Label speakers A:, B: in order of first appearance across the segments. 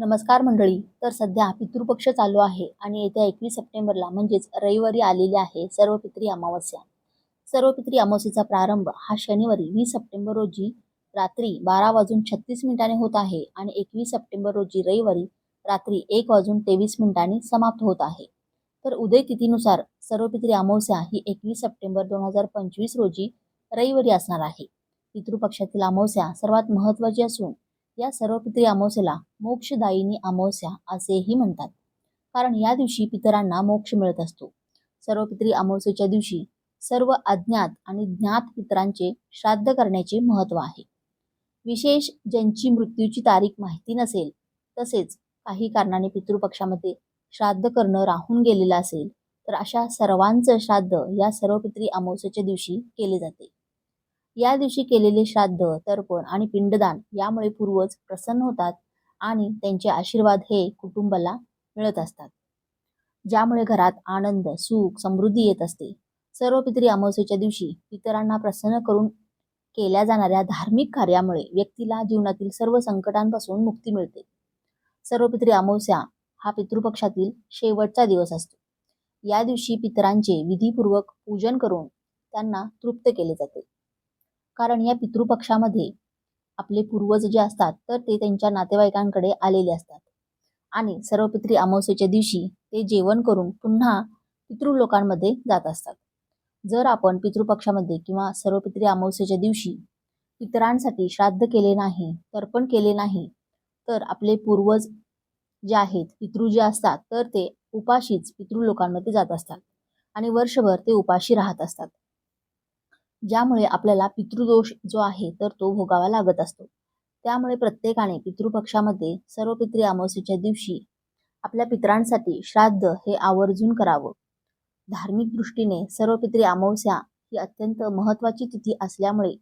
A: नमस्कार मंडळी. तर सध्या पितृपक्ष चालू आहे आणि येत्या एकवीस सप्टेंबरला म्हणजेच रविवारी आलेली आहे सर्वपित्री अमावस्या. सर्वपित्री अमावस्येचा प्रारंभ हा शनिवारी वीस सप्टेंबर रोजी रात्री बारा वाजून छत्तीस मिनिटांनी होत आहे आणि एकवीस सप्टेंबर रोजी रविवारी रात्री एक वाजून तेवीस मिनिटांनी समाप्त होत आहे. तर उदय तिथीनुसार सर्वपित्री अमावस्या ही एकवीस सप्टेंबर दोन हजार पंचवीस रोजी रविवारी असणार आहे. पितृपक्षातील अमावस्या सर्वात महत्त्वाची असून या सर्वपित्री अमावस्येला मोक्षदायिनी अमावस्या असेही म्हणतात. कारण या दिवशी पितरांना मोक्ष मिळत असतो. सर्वपित्री अमावस्येच्या दिवशी सर्व अज्ञात आणि ज्ञात पितरांचे श्राद्ध करण्याचे महत्त्व आहे. विशेष ज्यांची मृत्यूची तारीख माहिती नसेल तसेच काही कारणाने पितृपक्षामध्ये श्राद्ध करणं राहून गेलेलं असेल तर अशा सर्वांचं श्राद्ध या सर्वपित्री अमावस्येच्या दिवशी केले जाते. या दिवशी केलेले श्राद्ध तर्पण आणि पिंडदान यामुळे पूर्वज प्रसन्न होतात आणि त्यांचे आशीर्वाद हे कुटुंबाला मिळत असतात. ज्यामुळे घरात आनंद सुख समृद्धी येत असते. सर्व पितरी अमावस्येच्या दिवशी पितरांना प्रसन्न करून केल्या जाणाऱ्या धार्मिक कार्यामुळे व्यक्तीला जीवनातील सर्व संकटांपासून मुक्ती मिळते. सर्व पितरी अमावस्या हा पितृपक्षातील शेवटचा दिवस असतो. या दिवशी पितरांचे विधीपूर्वक पूजन करून त्यांना तृप्त केले जाते. कारण या पितृपक्षामध्ये आपले पूर्वज जे असतात तर ते त्यांच्या नातेवाईकांकडे आलेले असतात. आणि सर्व पितरी अमावस्येच्या दिवशी ते जेवण करून पुन्हा पितृलोकांमध्ये जात असतात. जर आपण पितृपक्षामध्ये किंवा सर्व पितरी अमावस्येच्या दिवशी पितरांसाठी श्राद्ध केले नाही तर्पण केले नाही तर आपले पूर्वज जे आहेत पितृ जे असतात तर ते उपाशीच पितृलोकांमध्ये जात असतात. आणि वर्षभर ते उपाशी राहत असतात. ज्यामुळे आपल्याला पितृदोष जो आहे तर तो भोगावा लागत असतो. त्यामुळे प्रत्येकाने पितृपक्षामध्ये सर्व पितृ अमावस्येच्या दिवशी आपल्या पितरांसाठी श्राद्ध हे आवर्जून करावं. धार्मिक दृष्टीने सर्व पितृ अमावस्या ही अत्यंत महत्त्वाची तिथी असल्यामुळे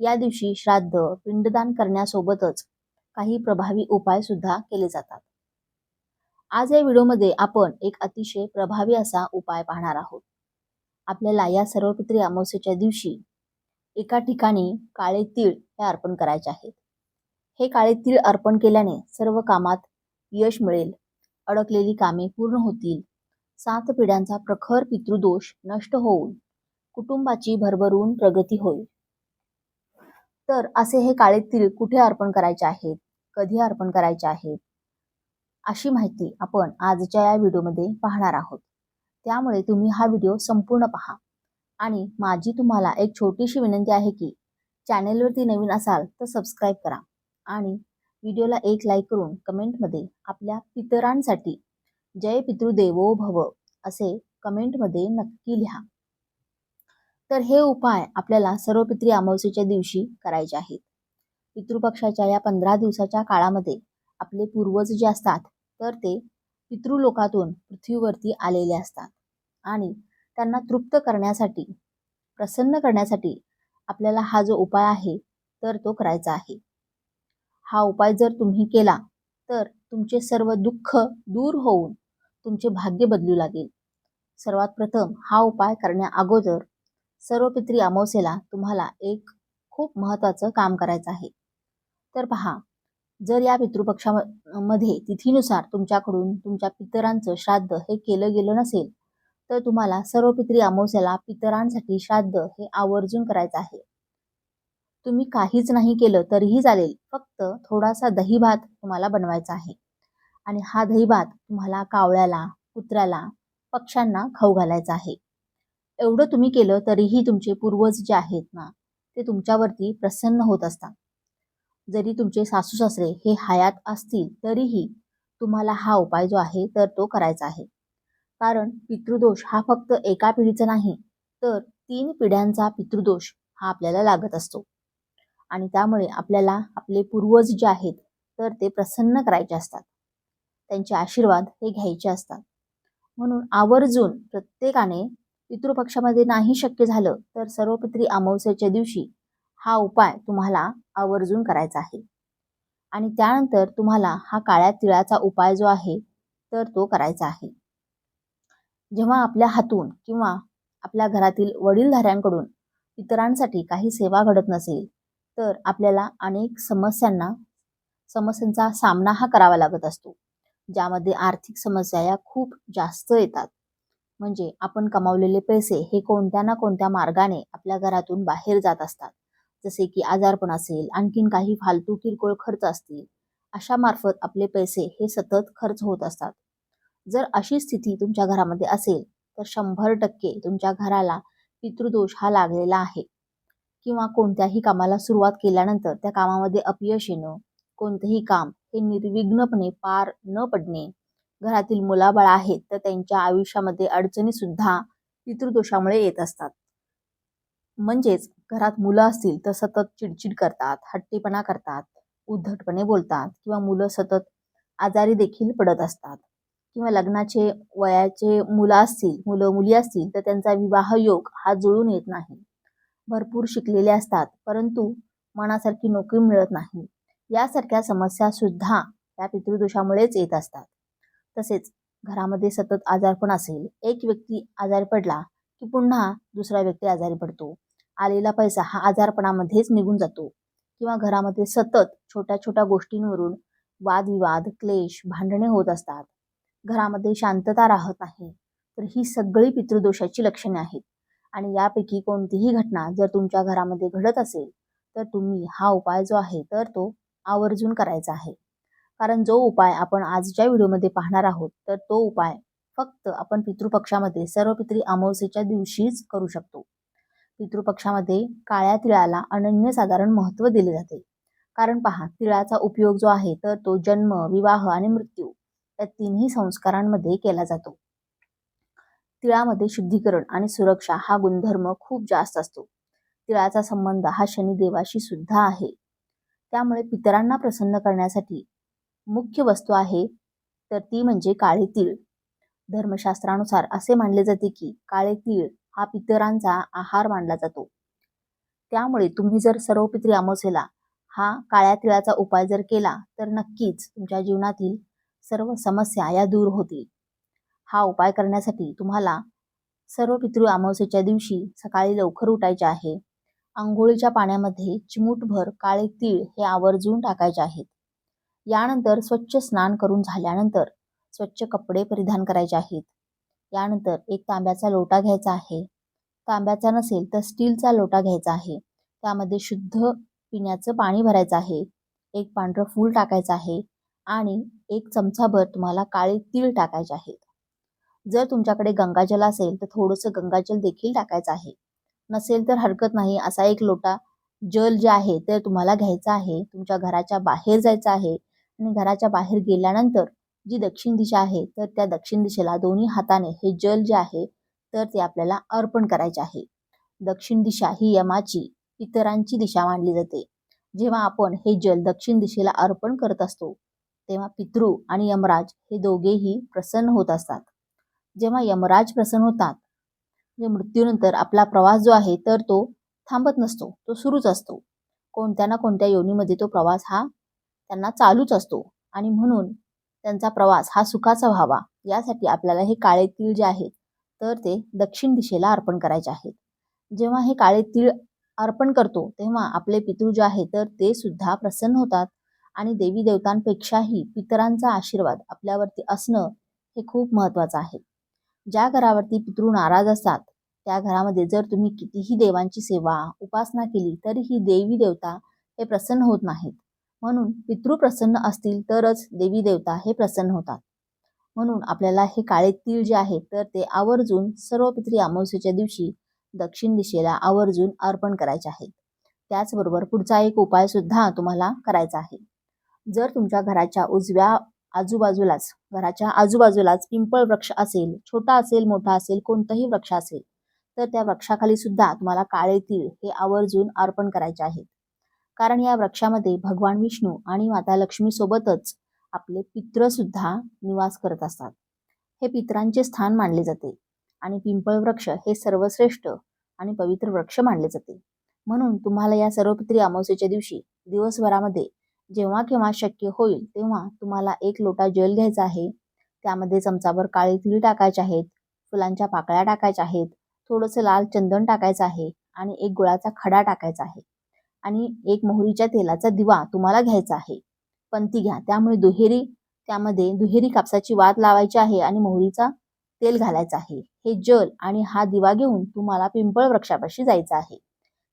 A: या दिवशी श्राद्ध पिंडदान करण्यासोबतच काही प्रभावी उपाय सुद्धा केले जातात. आज या व्हिडिओमध्ये आपण एक अतिशय प्रभावी असा उपाय पाहणार आहोत. आपल्याला या सर्वपित्री अमावस्येच्या दिवशी एका ठिकाणी काळे तीळ हे अर्पण करायचे आहेत. हे काळे तीळ अर्पण केल्याने सर्व कामात यश मिळेल. अडकलेली कामे पूर्ण होतील. सात पिढ्यांचा प्रखर पितृदोष नष्ट होऊन कुटुंबाची भरभरून प्रगती होईल. तर असे हे काळे तीळ कुठे अर्पण करायचे आहेत? कधी अर्पण करायचे आहेत? अशी माहिती आपण आजच्या या व्हिडिओमध्ये पाहणार आहोत. त्यामुळे तुम्ही हा व्हिडिओ संपूर्ण पहा. आणि माझी तुम्हाला एक छोटीशी विनंती आहे की चॅनेलवरती नवीन असाल तर सबस्क्राईब करा. आणि व्हिडिओला एक लाईक करून कमेंटमध्ये आपल्या पितरांसाठी जय पितृदेवो भव असे कमेंटमध्ये नक्की लिहा. तर हे उपाय आपल्याला सर्व पित्री अमावस्येच्या दिवशी करायचे आहेत. पितृपक्षाच्या या पंधरा दिवसाच्या काळामध्ये आपले पूर्वज जे असतात तर ते पितृलोकातून पृथ्वीवरती आलेले असतात. आणि त्यांना तृप्त करण्यासाठी प्रसन्न करण्यासाठी आपल्याला हा जो उपाय आहे तर तो करायचा आहे. हा उपाय जर तुम्ही केला तर तुमचे सर्व दुःख दूर होऊन तुमचे भाग्य बदलू लागेल. सर्वात प्रथम हा उपाय करण्या अगोदर सर्व पित्री अमावस्येला तुम्हाला एक खूप महत्त्वाचं काम करायचं आहे. तर पहा जर या पितृपक्षामध्ये तिथीनुसार तुमच्याकडून तुमच्या पितरांचं श्राद्ध हे केलं गेलं नसेल तर तुम्हाला सर्व पितरी अमावस्याला पितरांसाठी श्राद्ध हे आवर्जून करायचं आहे. तुम्ही काहीच नाही केलं तरीही चालेल फक्त थोडासा दही भात तुम्हाला बनवायचा आहे. आणि हा दही भात तुम्हाला कावळ्याला कुत्र्याला पक्ष्यांना खाऊ घालायचा आहे. एवढं तुम्ही केलं तरीही तुमचे पूर्वज जे आहेत ना ते तुमच्यावरती प्रसन्न होत असतात. जरी तुमचे सासू सासरे हे हयात असतील तरीही तुम्हाला हा उपाय जो आहे तर तो करायचा आहे. कारण पितृदोष हा फक्त एका पिढीचा नाही तर तीन पिढ्यांचा पितृदोष हा आपल्याला लागत असतो. आणि त्यामुळे आपल्याला आपले पूर्वज जे आहेत तर ते प्रसन्न करायचे असतात. त्यांचे आशीर्वाद हे घ्यायचे असतात. म्हणून आवर्जून प्रत्येकाने पितृपक्षामध्ये नाही शक्य झालं तर सर्वपित्री अमावस्याच्या दिवशी हा उपाय तुम्हाला आवर्जून करायचा आहे. आणि त्यानंतर तुम्हाला हा काळ्या तिळाचा उपाय जो आहे तर तो करायचा आहे. जेव्हा आपल्या हातून किंवा आपल्या घरातील वडीलधाऱ्यांकडून इतरांसाठी काही सेवा घडत नसेल तर आपल्याला अनेक समस्यांना समस्यांचा सामना हा करावा लागत असतो ज्यामध्ये आर्थिक समस्या या खूप जास्त येतात. म्हणजे आपण कमावलेले पैसे हे कोणत्या ना कोणत्या मार्गाने आपल्या घरातून बाहेर जात असतात. जसे की आजारपण असेल आणखीन काही फालतू किरकोळ खर्च असतील अशा मार्फत आपले पैसे हे सतत खर्च होत असतात. जर अशी स्थिती तुमच्या घरामध्ये असेल तर शंभर टक्के तुमच्या घराला पितृदोष हा लागलेला आहे. किंवा कोणत्याही कामाला सुरुवात केल्यानंतर त्या कामामध्ये अपयश येणं कोणतेही काम हे निर्विघ्नपणे पार न पडणे घरातील मुलाबाळ आहेत तर त्यांच्या आयुष्यामध्ये अडचणी सुद्धा पितृदोषामुळे येत असतात. म्हणजेच घरात मुलं असतील तर सतत चिडचिड करतात हट्टीपणा करतात उद्धटपणे बोलतात किंवा मुलं सतत आजारी देखील पडत असतात. किंवा लग्नाचे वयाचे मुलं असतील मुलं मुली असतील तर त्यांचा विवाह योग हा जुळून येत नाही. भरपूर शिकलेले असतात परंतु मनासारखी नोकरी मिळत नाही. यासारख्या समस्या सुद्धा त्या पितृदोषामुळेच येत असतात. तसेच घरामध्ये सतत आजारपण असेल एक व्यक्ती आजारी पडला की पुन्हा दुसरा व्यक्ती आजारी पडतो. आलेला पैसा हा आजारपणामध्येच निघून जातो. किंवा घरामध्ये सतत छोट्या छोट्या गोष्टींवरून वादविवाद क्लेश भांडणे होत असतात. घरामध्ये शांतता राहत नाही तर ही सगळी पितृदोषाची लक्षणे आहेत. आणि यापैकी कोणतीही घटना जर तुमच्या घरामध्ये घडत असेल तर तुम्ही हा उपाय जो आहे तर तो आवर्जून करायचा आहे. कारण जो उपाय आपण आजच्या व्हिडिओमध्ये पाहणार आहोत तर तो उपाय फक्त आपण पितृपक्षामध्ये सर्व पितृ अमावस्येच्या दिवशीच करू शकतो. पितृपक्षामध्ये काळ्या तिळाला अनन्यसाधारण महत्त्व दिले जाते. कारण पहा तिळाचा उपयोग जो आहे तर तो जन्म विवाह आणि मृत्यू या तिन्ही संस्कारांमध्ये केला जातो. तिळामध्ये शुद्धीकरण आणि सुरक्षा हा गुणधर्म खूप जास्त असतो. तिळाचा संबंध हा शनिदेवाशी सुद्धा आहे. त्यामुळे पितरांना प्रसन्न करण्यासाठी मुख्य वस्तू आहे तर ती म्हणजे काळे तीळ. धर्मशास्त्रानुसार असे मानले जाते की काळे तीळ हा पितरांचा आहार मानला जातो. त्यामुळे तुम्ही जर सर्व पित्री अमावस्येला हा काळ्या तिळाचा उपाय जर केला तर नक्कीच तुमच्या जीवनातील सर्व समस्या या दूर होतील. हा उपाय करण्यासाठी तुम्हाला सर्व पितृ अमावस्येच्या दिवशी सकाळी लवकर उठायचे आहे. आंघोळीच्या पाण्यामध्ये चिमूटभर काळे तीळ हे आवर्जून टाकायचे आहेत. यानंतर स्वच्छ स्नान करून झाल्यानंतर स्वच्छ कपडे परिधान करायचे आहेत. यानंतर एक तांब्याचा लोटा घ्यायचा आहे. तांब्याचा नसेल तर स्टीलचा लोटा घ्यायचा आहे. त्यामध्ये शुद्ध पिण्याचं पाणी भरायचं आहे. एक पांढरं फूल टाकायचं आहे आणि एक चमचाभर तुम्हाला काळे तीळ टाकायचे आहेत. जर तुमच्याकडे गंगाजल असेल तर थोडंसं गंगाजल देखील टाकायचं आहे. नसेल तर हरकत नाही असा एक लोटा जल जे आहे ते तुम्हाला घ्यायचं आहे. तुमच्या घराच्या बाहेर जायचं आहे आणि घराच्या बाहेर गेल्यानंतर जी दक्षिण दिशा आहे तर त्या दक्षिण दिशेला दोन्ही हाताने हे जल जे आहे तर ते आपल्याला अर्पण करायचे आहे. दक्षिण दिशा ही यमाची पितरांची दिशा मानली जाते. जेव्हा आपण हे जल दक्षिण दिशेला अर्पण करत असतो तेव्हा पितृ आणि यमराज हे दोघेही प्रसन्न होत असतात. जेव्हा यमराज प्रसन्न होतात म्हणजे मृत्यूनंतर आपला प्रवास जो आहे तर तो थांबत नसतो तो सुरूच असतो. कोणत्या ना कोणत्या योनीमध्ये तो प्रवास हा त्यांना चालूच असतो. आणि म्हणून त्यांचा प्रवास हा सुखाचा व्हावा यासाठी आपल्याला हे काळे तीळ जे आहेत तर ते दक्षिण दिशेला अर्पण करायचे आहेत. जेव्हा हे काळे तीळ अर्पण करतो तेव्हा आपले पितृ जे आहे तर ते सुद्धा प्रसन्न होतात आणि देवी देवतांपेक्षाही पितरांचा आशीर्वाद आपल्यावरती असणं हे खूप महत्त्वाचं आहे. ज्या घरावरती पितृ नाराज असतात त्या घरामध्ये जर तुम्ही कितीही देवांची सेवा उपासना केली तरीही देवी देवता हे प्रसन्न होत नाहीत. म्हणून पितृ प्रसन्न असतील तरच देवी देवता हे प्रसन्न होतात. म्हणून आपल्याला हे काळे तीळ जे आहे तर ते आवर्जून सर्व पितरी अमावस्येच्या दिवशी दक्षिण दिशेला आवर्जून अर्पण करायचे आहेत. त्याचबरोबर पुढचा एक उपाय सुद्धा तुम्हाला करायचा आहे. जर तुमच्या घराच्या उजव्या आजूबाजूलाच घराच्या आजूबाजूलाच पिंपळ वृक्ष असेल छोटा असेल मोठा असेल कोणताही वृक्ष असेल तर त्या वृक्षाखाली सुद्धा तुम्हाला काळे तीळ हे आवर्जून अर्पण करायचे आहेत. कारण या वृक्षामध्ये भगवान विष्णू आणि माता लक्ष्मी सोबतच आपले पित्र सुद्धा निवास करत असतात. हे पित्रांचे स्थान मानले जाते आणि पिंपळ वृक्ष हे सर्वश्रेष्ठ आणि पवित्र वृक्ष मानले जाते. म्हणून तुम्हाला या सर्व पित्री अमावस्येच्या दिवशी दिवसभरामध्ये जेव्हा केव्हा शक्य होईल तेव्हा तुम्हाला एक लोटा जल घ्यायचा आहे. त्यामध्ये चमचाभर काळे तिळी टाकायचे आहेत फुलांच्या पाकळ्या टाकायच्या आहेत थोडंसं लाल चंदन टाकायचं आहे आणि एक गुळाचा खडा टाकायचा आहे. आणि एक मोहरीच्या तेलाचा दिवा तुम्हाला घ्यायचा आहे. पंती घ्या. त्यामुळे दुहेरी त्यामध्ये दुहेरी कापसाची वात लावायची आहे आणि मोहरीचा तेल घालायचं आहे. हे जल आणि हा दिवा घेऊन तुम्हाला पिंपळ वृक्षापाशी जायचं आहे.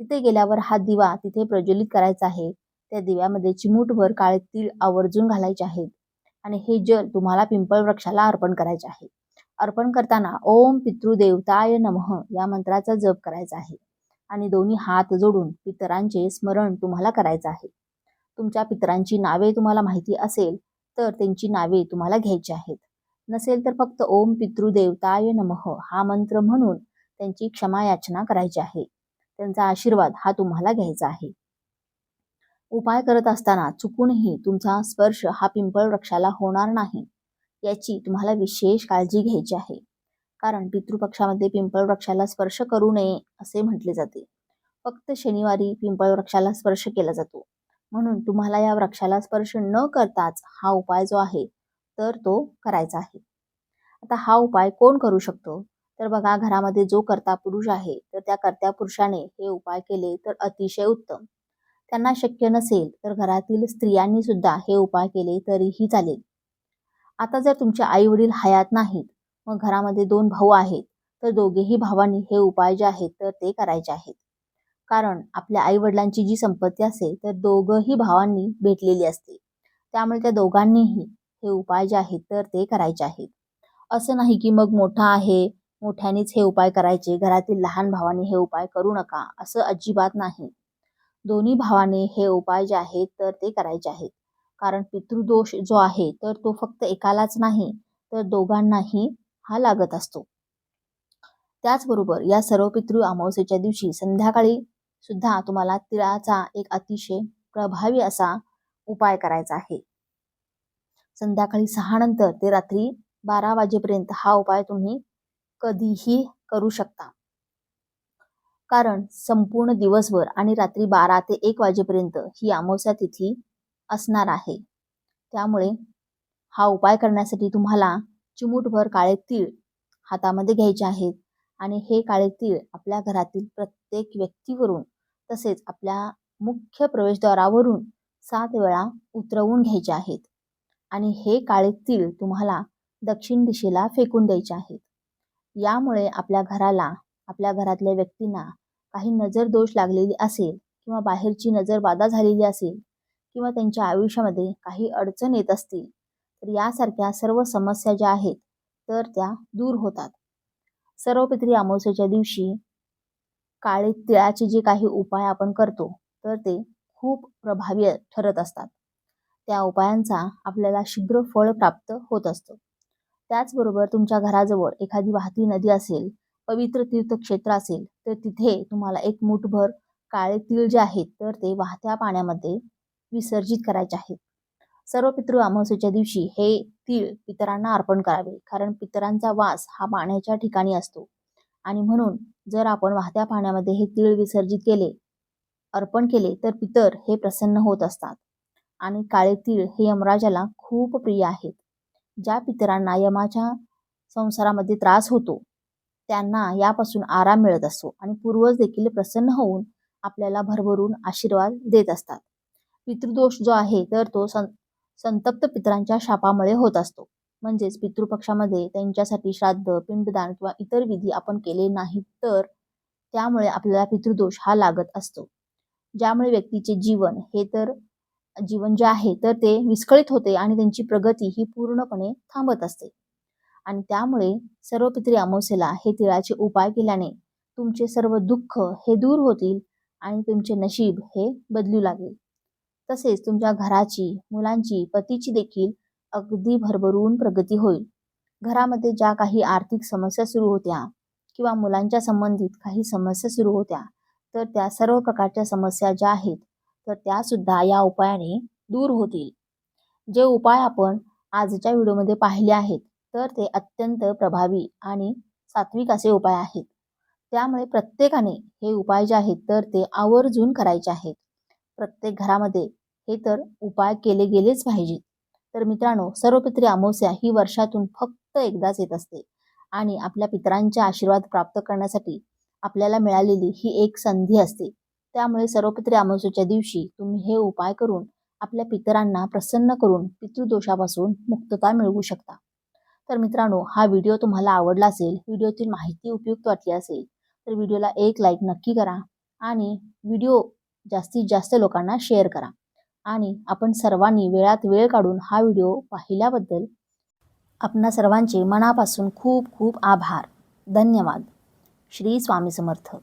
A: तिथे गेल्यावर हा दिवा तिथे प्रज्वलित करायचा आहे. त्या दिव्यामध्ये चिमूटभर काळे तीळ आवर्जून घालायचे आहेत आणि हे जल तुम्हाला पिंपळ वृक्षाला अर्पण करायचे आहे. अर्पण करताना ओम पितृदेवताय नमः या मंत्राचा जप करायचा आहे. आणि दोन्ही हात जोडून पितरांचे स्मरण तुम्हाला करायचं आहे. तुमच्या पितरांची नावे तुम्हाला माहिती असेल तर त्यांची नावे तुम्हाला घ्यायची आहेत. नसेल तर फक्त ओम पितृदेवताय नमः हा मंत्र म्हणून त्यांची क्षमा याचना करायची आहे. त्यांचा आशीर्वाद हा तुम्हाला घ्यायचा आहे. उपाय करत असताना चुकूनही तुमचा स्पर्श हा पिंपळ वृक्षाला होणार नाही याची तुम्हाला विशेष काळजी घ्यायची आहे. कारण पितृपक्षामध्ये पिंपळ वृक्षाला स्पर्श करू नये असे म्हटले जाते. फक्त शनिवारी पिंपळ वृक्षाला स्पर्श केला जातो. म्हणून तुम्हाला या वृक्षाला स्पर्श न करताच हा उपाय जो आहे तर तो करायचा आहे. आता हा उपाय कोण करू शकतो? तर बघा घरामध्ये जो कर्ता पुरुष आहे तर त्या कर्त्या पुरुषाने हे उपाय केले तर अतिशय उत्तम. त्यांना शक्य नसेल तर घरातील स्त्रियांनी सुद्धा हे उपाय केले तरीही चालेल. आता जर तुमचे आई वडील हयात नाहीत मग घरामध्ये दोन भाऊ आहेत तर दोघेही भावांनी हे उपाय जे आहेत तर ते करायचे आहेत. कारण आपल्या आई वडिलांची जी संपत्ती असते तर दोघंही भावांनी भेटलेली असते. त्यामुळे त्या दोघांनीही हे उपाय जे आहेत तर ते करायचे आहेत. असं नाही की मग मोठा आहे मोठ्यानेच हे उपाय करायचे घरातील लहान भावाने हे उपाय करू नका असं अजिबात नाही. दोन्ही भावाने हे उपाय जे आहेत तर ते करायचे आहेत. कारण पितृदोष जो आहे तर तो फक्त एकालाच नाही तर दोघांनाही हा लागत असतो. त्याचबरोबर या सर्व पितृ अमावस्येच्या दिवशी संध्याकाळी सुद्धा तुम्हाला तिळाचा एक अतिशय प्रभावी असा उपाय करायचा आहे. संध्याकाळी सहा नंतर ते रात्री बारा वाजेपर्यंत हा उपाय तुम्ही कधीही करू शकता. कारण संपूर्ण दिवसभर आणि रात्री बारा ते एक वाजेपर्यंत ही अमावस्या तिथी असणार आहे. त्यामुळे हा उपाय करण्यासाठी तुम्हाला चिमूटभर काळे तीळ हातामध्ये घ्यायचे आहेत. आणि हे काळे तीळ आपल्या घरातील प्रत्येक व्यक्तीवरून तसेच आपल्या मुख्य प्रवेशद्वारावरून सात वेळा उतरवून घ्यायचे आहेत. आणि हे काळे तीळ तुम्हाला दक्षिण दिशेला फेकून द्यायचे आहेत. यामुळे आपल्या घराला आपल्या घरातल्या व्यक्तींना काही नजर दोष लागलेली असेल किंवा बाहेरची नजर बाधा झालेली असेल किंवा त्यांच्या आयुष्यामध्ये काही अडचण येत असतील तर यासारख्या सर्व समस्या ज्या आहेत तर त्या दूर होतात. सर्व पित्री अमावस्येच्या दिवशी काळे तिळाचे जे काही उपाय आपण करतो तर ते खूप प्रभावी ठरत असतात. त्या उपायांचा आपल्याला शीघ्र फळ प्राप्त होत असतं. त्याचबरोबर तुमच्या घराजवळ एखादी वाहती नदी असेल पवित्र तीर्थक्षेत्र असेल तर तिथे तुम्हाला एक मुठभर काळे तीळ जे आहेत तर ते वाहत्या पाण्यामध्ये विसर्जित करायचे आहेत सर्व पितृ अमावस्येच्या दिवशी हे तीळ पितरांना अर्पण करावे कारण पितरांचा वास हा पाण्याच्या ठिकाणी असतो. आणि म्हणून जर आपण वाहत्या पाण्यामध्ये हे तीळ विसर्जित केले अर्पण केले तर पितर हे प्रसन्न होत असतात. आणि काळे तीळ हे यमराजाला खूप प्रिय आहेत. ज्या पितरांना यमाच्या संसारामध्ये त्रास होतो त्यांना यापासून आराम मिळत असतो आणि पूर्वज देखील प्रसन्न होऊन आपल्याला भरभरून आशीर्वाद देत असतात. पितृदोष जो आहे तर तो सं संतप्त पितरांच्या शापामुळे होत असतो. म्हणजेच पितृपक्षामध्ये त्यांच्यासाठी श्राद्ध पिंडदान किंवा इतर विधी आपण केले नाहीत तर त्यामुळे आपल्याला पितृदोष हा लागत असतो. ज्यामुळे व्यक्तीचे जीवन हे तर जीवन जे आहे तर ते विस्कळीत होते आणि त्यांची प्रगती ही पूर्णपणे थांबत असते. आणि त्यामुळे सर्व पितरी अमावस्येला हे तिळाचे उपाय केल्याने तुमचे सर्व दुःख हे दूर होतील आणि तुमचे नशीब हे बदलू लागेल. तसेच तुमच्या घराची मुलांची पतीची देखील अगदी भरभरून प्रगती होईल. घरामध्ये ज्या काही आर्थिक समस्या सुरू होत्या किंवा मुलांच्या संबंधित काही समस्या सुरू होत्या तर त्या सर्व प्रकारच्या समस्या ज्या आहेत तर त्यासुद्धा या उपायाने दूर होतील. जे उपाय आपण आजच्या व्हिडिओमध्ये पाहिले आहेत तर ते अत्यंत प्रभावी आणि सात्विक असे उपाय आहेत. त्यामुळे प्रत्येकाने हे उपाय जे आहेत तर ते आवर्जून करायचे आहेत. प्रत्येक घरामध्ये हे तर उपाय केले गेलेच पाहिजेत तर मित्रांनो सर्वपित्री अमावस्या ही वर्षातून फक्त एकदाच येत असते आणि आपल्या पितरांच्या आशीर्वाद प्राप्त करण्यासाठी आपल्याला मिळालेली ही एक संधी असते. त्यामुळे सर्वपित्री अमावस्येच्या दिवशी तुम्ही हे उपाय करून आपल्या पितरांना प्रसन्न करून पितृदोषापासून मुक्तता मिळवू शकता. तर मित्रांनो हा व्हिडिओ तुम्हाला आवडला असेल व्हिडिओतील माहिती उपयुक्त वाटली असेल तर व्हिडिओला एक लाईक नक्की करा आणि व्हिडिओ जास्तीत जास्त लोकांना शेअर करा. आणि आपण सर्वांनी वेळात वेळ काढून हा व्हिडिओ पाहिल्याबद्दल आपणा सर्वांचे मनापासून खूप खूप आभार. धन्यवाद. श्री स्वामी समर्थ.